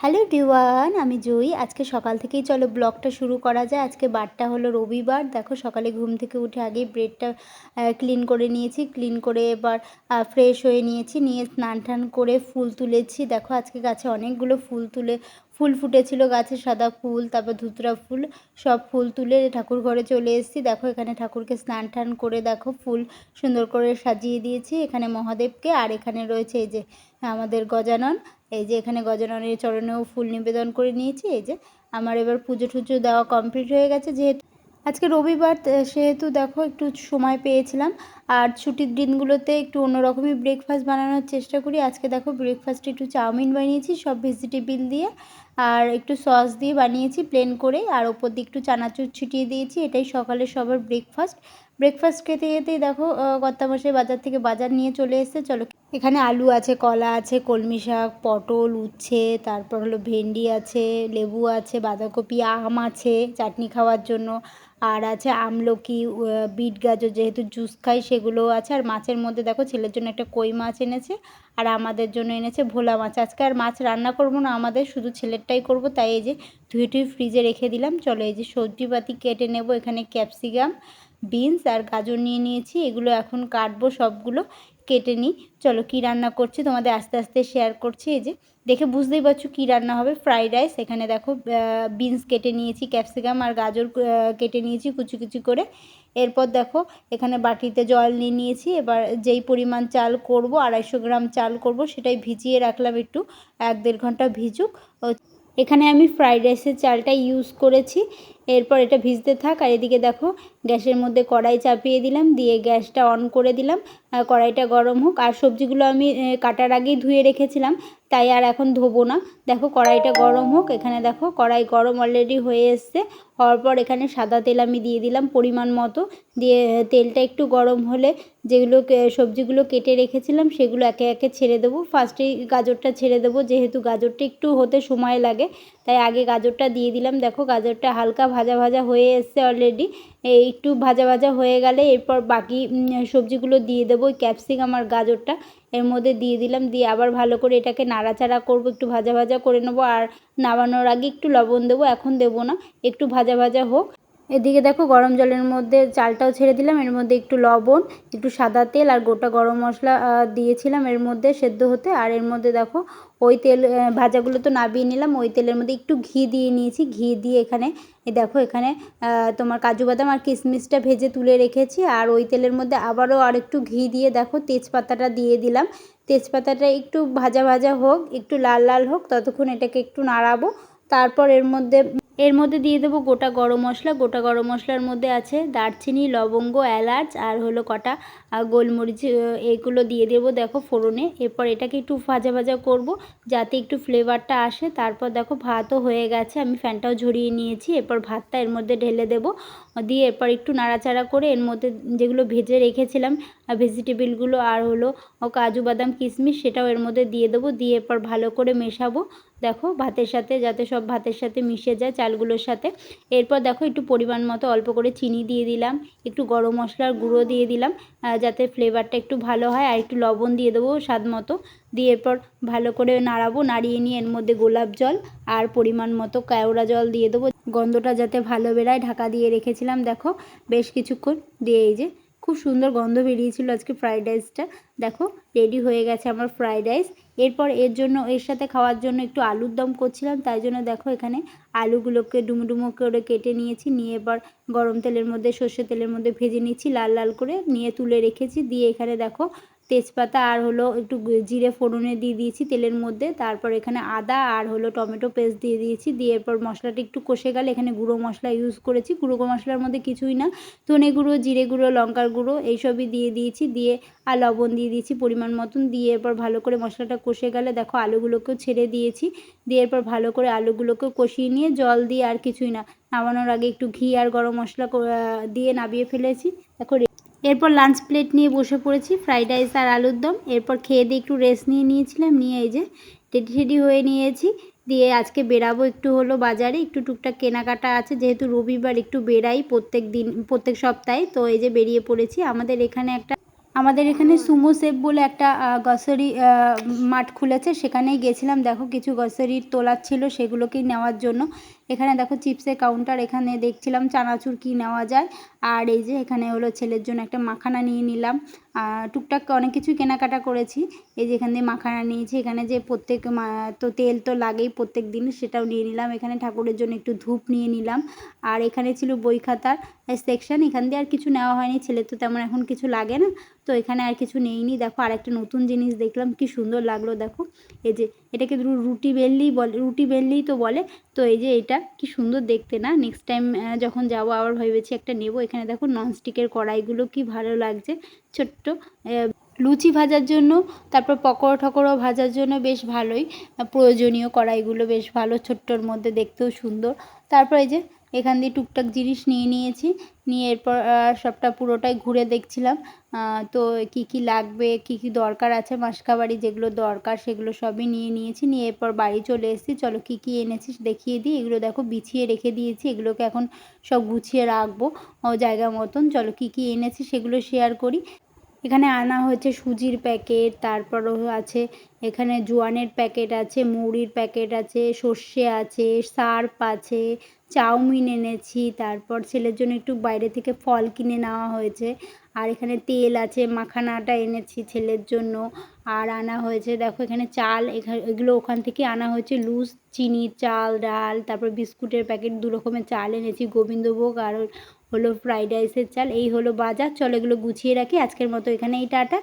Hello ডিওয়ান আমি জয়ী আজকে সকাল থেকেই চলো ব্লগটা শুরু করা যায়। আজকে বারটা হলো রবিবার। দেখো সকালে ঘুম থেকে উঠে আগেই ব্রেডটা ক্লিন করে নিয়েছি। ক্লিন করে এবার ফ্রেশ হয়ে নিয়েছি। নিয়ে স্নান টান করে ফুল তুলেছি। দেখো আজকে গাছে অনেকগুলো ফুল তুলে, ফুল ফুটেছিল গাছে সাদা ফুল, তারপর ধুতরা ফুল, সব ফুল তুলে ঠাকুর ঘরে চলে এসেছি। দেখো এখানে ঠাকুরকে স্নান টান করে দেখো ফুল সুন্দর করে সাজিয়ে দিয়েছি এখানে মহাদেবকে। আর এখানে রয়েছে এই যে আমাদের গজানন। এই যে এখানে গজাননের চরণেও ফুল নিবেদন করে নিয়েছি, এই যে আমার এবার পুজো টুজো দেওয়া কমপ্লিট হয়ে গেছে যেহেতু। আজকে রবিবার সেহেতু দেখো একটু সময় পেয়েছিলাম, আর ছুটির দিনগুলোতে একটু অন্যরকমই ব্রেকফাস্ট বানানোর চেষ্টা করি। আজকে দেখো ব্রেকফাস্টে একটু চাউমিন বানিয়েছি, সব ভেজিটেবিল দিয়ে, আর একটু সস দিয়ে বানিয়েছি প্লেন করে, আর ওপর দিয়ে একটু চানাচুর ছিটিয়ে দিয়েছি, এটাই সকালে সবার ব্রেকফাস্ট ব্রেকফাস্ট খেতে খেতেই দেখো কর্তামশাই বাজার থেকে বাজার নিয়ে চলে এসছে, চলো এখানে আলু আছে, কলা আছে, কলমি শাক, পটল, উচ্ছে, তারপর হলো ভেন্ডি আছে, লেবু আছে, বাঁধাকপি, আম আছে চাটনি খাওয়ার জন্য। আর আছে আমলকি বিট গাজর যেহেতু জুস খাই সেগুলোও আছে। আর মাছের মধ্যে দেখো ছেলের জন্য একটা কই মাছ এনেছে আর আমাদের জন্য এনেছে ভোলা মাছ। আজকে আর মাছ রান্না করব না, আমাদের শুধু ছেলেরটাই করব। তাই এই যে ধুয়ে টুয়ে ফ্রিজে রেখে দিলাম। চলো এই যে সবজিপাতি কেটে নেব। এখানে ক্যাপসিকাম বিনস আর গাজর নিয়ে নিয়েছি। এগুলো এখন কাটবো সবগুলো। কেটে নিই। চলো কী রান্না করছি, তোমাদের আস্তে আস্তে শেয়ার করছি। এই যে, দেখে বুঝতেই পারছ কী রান্না হবে। ফ্রাইড রাইস এখানে দেখো বিনস কেটে নিয়েছি ক্যাপসিকাম আর গাজর কেটে নিয়েছি কুচি কুচি করে। এরপর দেখো, এখানে বাটিতে জল নিয়ে নিয়েছি। এবার যেই পরিমাণ চাল করব, আড়াইশো গ্রাম চাল করব, সেটাই ভিজিয়ে রাখলাম একটু, এক দেড় ঘণ্টা ভিজুক। এখানে আমি ফ্রাইড রাইসের চালটা ইউজ করেছি। এরপর এটা ভিজতে থাক। আর এদিকে দেখো গ্যাসের মধ্যে কড়াই চাপিয়ে দিলাম, দিয়ে গ্যাসটা অন করে দিলাম। কড়াইটা গরম হোক। আর সবজিগুলো আমি কাটার আগেই ধুয়ে রেখেছিলাম, তাই আর এখন ধোবো না। দেখো কড়াইটা গরম হোক, এখানে দেখো কড়াই গরম অলরেডি হয়ে এসছে। হওয়ার পর এখানে সাদা তেল আমি দিয়ে দিলাম পরিমাণ মতো। দিয়ে তেলটা একটু গরম হলে যেগুলো সবজিগুলো কেটে রেখেছিলাম, সেগুলো একে একে ছেড়ে দেবো। ফার্স্টেই গাজরটা ছেড়ে দেবো, যেহেতু গাজরটা একটু হতে সময় লাগে। তাই আগে গাজরটা দিয়ে দিলাম। দেখো গাজরটা হালকা ভাজা ভাজা হয়ে এসছে অলরেডি একটু ভাজা ভাজা হয়ে গেলে এরপর বাকি সবজিগুলো দিয়ে দেবো। ক্যাপসিকাম আর গাজরটা এর মধ্যে দিয়ে দিলাম। দিয়ে আবার ভালো করে এটাকে নাড়াচাড়া করব, একটু ভাজা ভাজা করে নেব। আর নামানোর আগে একটু লবণ দেবো, এখন দেবো না। একটু ভাজা ভাজা হোক। এদিকে দেখো গরম জলের মধ্যে চালটাও ছেড়ে দিলাম। এর মধ্যে একটু লবণ, একটু সাদা তেল আর গোটা গরম মশলা দিয়েছিলাম এর মধ্যে সেদ্ধ হতে। আর এর মধ্যে দেখো ওই তেল ভাজাগুলো তো নাবিয়ে নিলাম। ওই তেলের মধ্যে একটু ঘি দিয়ে নিয়েছি। ঘি দিয়ে এখানে দেখো এখানে তোমার কাজু বাদাম আর কিশমিশটা ভেজে তুলে রেখেছি। আর ওই তেলের মধ্যে আবারও আর একটু ঘি দিয়ে দেখো তেজপাতাটা দিয়ে দিলাম। তেজপাতাটা একটু ভাজা ভাজা হোক, একটু লাল লাল হোক, ততক্ষণ এটাকে একটু নাড়াবো। তারপর এর মধ্যে এর মধ্যে দিয়ে দেবো গোটা গরম মশলা। গোটা গরম মশলার মধ্যে আছে দারচিনি, লবঙ্গ, এলাচ আর হলো কটা গোলমরিচ এইগুলো দিয়ে দেবো দেখো ফোড়নে। এরপর এটাকে একটু ভাজা ভাজা করব যাতে একটু ফ্লেভারটা আসে। তারপর দেখো ভাতও হয়ে গেছে, আমি ফ্যানটাও ঝরিয়ে নিয়েছি। এরপর ভাতটা এর মধ্যে ঢেলে দেব। দিয়ে এরপর একটু নাড়াচাড়া করে এর মধ্যে যেগুলো ভেজে রেখেছিলাম ভেজিটেবিলগুলো আর হলো কাজু বাদাম কিশমিশ সেটাও এর মধ্যে দিয়ে দেবো। দিয়ে এরপর ভালো করে মেশাবো। দেখো ভাতের সাথে, যাতে সব ভাতের সাথে মিশে যায় চালগুলোর সাথে। এরপর দেখো একটু পরিমাণ মতো অল্প করে চিনি দিয়ে দিলাম, একটু গরম মশলার গুঁড়ো দিয়ে দিলাম যাতে ফ্লেভারটা একটু ভালো হয়, আর একটু লবণ দিয়ে দেবো স্বাদ মতো। দিয়ে এরপর ভালো করে নাড়াবো, নাড়িয়ে নিয়ে এর মধ্যে গোলাপ জল আর পরিমাণ মতো কেওড়া জল দিয়ে দেবো। গন্ধটা যাতে ভালো বেরায় ঢাকা দিয়ে রেখেছিলাম, দেখো বেশ কিছুক্ষণ। দিয়ে এই যে খুব সুন্দর গন্ধ বেরিয়েছিল আজকে ফ্রাইড রাইসটা। দেখো রেডি হয়ে গেছে আমার ফ্রাইড রাইস। এরপর এর জন্য, এর সাথে খাওয়ার জন্য একটু আলুর দম করছিলাম, তাই জন্য দেখো এখানে আলুগুলোকে ডুমডুমো ডুমো করে কেটে নিয়েছি, নিয়ে এবার গরম তেলের মধ্যে সর্ষে তেলের মধ্যে ভেজে নিচ্ছি, লাল লাল করে নিয়ে তুলে রেখেছি, দিয়ে এখানে দেখো তেজপাতা আর হলো একটু জিরে ফোড়নে দিয়ে দিয়েছি তেলের মধ্যে। তারপর এখানে আদা আর হলো টমেটো পেস্ট দিয়ে দিয়েছি। দিয়ে এরপর মশলাটা একটু কষে গেলে এখানে গুঁড়ো মশলা ইউজ করেছি। গুঁড়ো মশলার মধ্যে কিছুই না। ধনে গুঁড়ো, জিরে গুঁড়ো, লঙ্কার গুঁড়ো এইসবই দিয়ে দিয়েছি। দিয়ে আর লবণ দিয়ে দিয়েছি পরিমাণ মতন। দিয়ে এরপর ভালো করে মশলাটা কষে গেলে দেখো আলুগুলোকেও ছেড়ে দিয়েছি। দিয়ে এরপর ভালো করে আলুগুলোকেও কষিয়ে নিয়ে জল দিয়ে আর কিছুই না। নামানোর আগে একটু ঘি আর গরম মশলা দিয়ে নাবিয়ে ফেলেছি। দেখো এরপর লাঞ্চ প্লেট নিয়ে বসে পড়েছি ফ্রাইড রাইস আর আলুর দম। এরপর খেয়ে দিয়ে একটু রেস্ট নিয়ে নিয়েছিলাম, নিয়ে এই যে রেডি রেডি হয়ে নিয়েছি। দিয়ে আজকে বেরাবো একটু হলো বাজারে, একটু টুকটাক কেনাকাটা আছে, যেহেতু রবিবার একটু বেরাই প্রত্যেক দিন, প্রত্যেক সপ্তাহে, তো এই যে বেরিয়ে পড়েছি। আমাদের এখানে একটা, আমাদের এখানে সুমো সেফ বলে একটা গ্রসারি মাঠ খুলেছে। সেখানেই গেছিলাম। দেখো কিছু গ্রসারির তোলার ছিল, সেগুলোকেই নেওয়ার জন্য। এখানে দেখো চিপসের কাউন্টার এখানে দেখছিলাম চানাচুর কী নেওয়া যায়। আর এই যে এখানে হলো ছেলের জন্য একটা মাখানা নিয়ে নিলাম। টুকটাক অনেক কিছুই কেনাকাটা করেছি। এই যে এখান দিয়ে মাখানা নিয়েছি। এখানে যে প্রত্যেক তো তেল তো লাগেই প্রত্যেক দিন, সেটাও নিয়ে নিলাম। এখানে ঠাকুরের জন্য একটু ধূপ নিয়ে নিলাম। আর এখানে ছিল বই খাতার সেকশন এখান দিয়ে আর কিছু নেওয়া হয়নি। ছেলে তো তেমন এখন কিছু লাগে না। তো এখানে আর কিছু নেইনি। দেখো আর একটা নতুন জিনিস দেখলাম। কি সুন্দর লাগল দেখো। এই যে এটাকে রুটি বেললেই বলে, রুটি বেললেই তো বলে। তো এই যে এটা কি সুন্দর দেখতে, না? নেক্সট টাইম যখন যাব আবার ভেবেছি একটা নেব। এখানে দেখো ননস্টিকের কড়াইগুলো কি ভালো লাগছে। ছোট্ট লুচি ভাজার জন্য, তারপর পকোড়া ঠকোড়া ভাজার জন্য বেশ ভালোই। প্রয়োজনীয় কড়াইগুলো বেশ ভালো, ছোট্টর মধ্যে দেখতেও সুন্দর। তারপর এই যে এখান দিয়ে টুকটাক জিনিস নিয়ে নিয়েছি। নিয়ে এরপর সবটা পুরোটাই ঘুরে দেখছিলাম। তো কি কি লাগবে, কি কি দরকার আছে মাসকাবাড়ি যেগুলো দরকার সেগুলো সবই নিয়ে নিয়েছি। নিয়ে এরপর বাড়ি চলে এসেছি। চলো কি কি এনেছিস দেখিয়ে দিই। এগুলো দেখো বিছিয়ে রেখে দিয়েছি। এগুলোকে এখন সব গুছিয়ে রাখব ও জায়গা মতন। চলো কি কি এনেছি সেগুলো শেয়ার করি। এখানে আনা হয়েছে সুজির প্যাকেট তারপরও আছে এখানে জোয়ানের প্যাকেট আছে মুড়ির প্যাকেট আছে, সর্ষে আছে, সার্ফ আছে, চাউমিন এনেছি, তারপর ছেলের জন্য একটু বাইরে থেকে ফল কিনে নেওয়া হয়েছে। আর এখানে তেল আছে, মাখানাটা এনেছি ছেলের জন্য। আর আনা হয়েছে, দেখো এখানে চাল এখানে এগুলো ওখান থেকে আনা হয়েছে লুজ, চিনি, চাল, ডাল, তারপর বিস্কুটের প্যাকেট, দু রকমের চাল এনেছি, গোবিন্দভোগ আর হলো ফ্রাইড রাইসের চাল, এই হলো বাজার। চলো এগুলো গুছিয়ে রাখি। আজকের মতো এখানেই, টাটা।